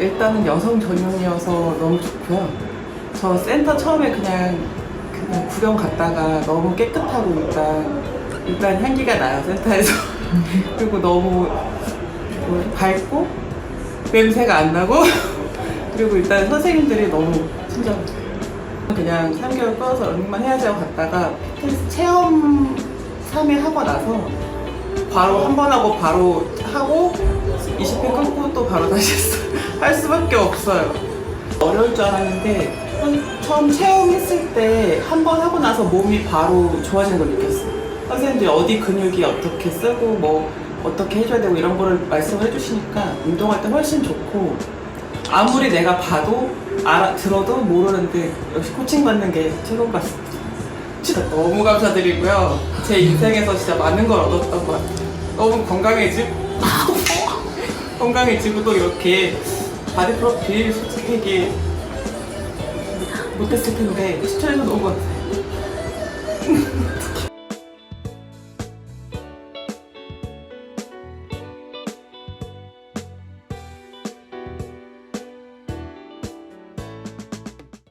일단은 여성 전용이어서 너무 좋고요. 저 센터 처음에 그냥 그냥 구경 갔다가 너무 깨끗하고 일단 일단 향기가 나요 센터에서 그리고 너무 뭐 밝고 냄새가 안 나고 그리고 일단 선생님들이 너무 친절해요. 그냥 3개월 끊어서 런닝만 해야지 하고 갔다가 체험 3일 하고 나서 바로 한 번 하고 바로 하고 20회 끊고 또 바로 다시. 할 수밖에 없어요. 어려울 줄 알았는데 한- 처음 체험했을 때 한 번 하고 나서 몸이 바로 좋아지는 걸 느꼈어요. 선생님들이 어디 근육이 어떻게 쓰고 뭐 어떻게 해줘야 되고 이런 거를 말씀을 해주시니까 운동할 때 훨씬 좋고 아무리 내가 봐도 알아 들어도 모르는데 역시 코칭 받는 게 최고인 것 같습니다. 진짜 너무 감사드리고요. 제 인생에서 진짜 많은 걸 얻었던 것 같아요. 너무 건강해지고 건강해지고 또 이렇게 바디 프로필 솔직히 이게 못했을 텐데 추천해서 너무 감사해요.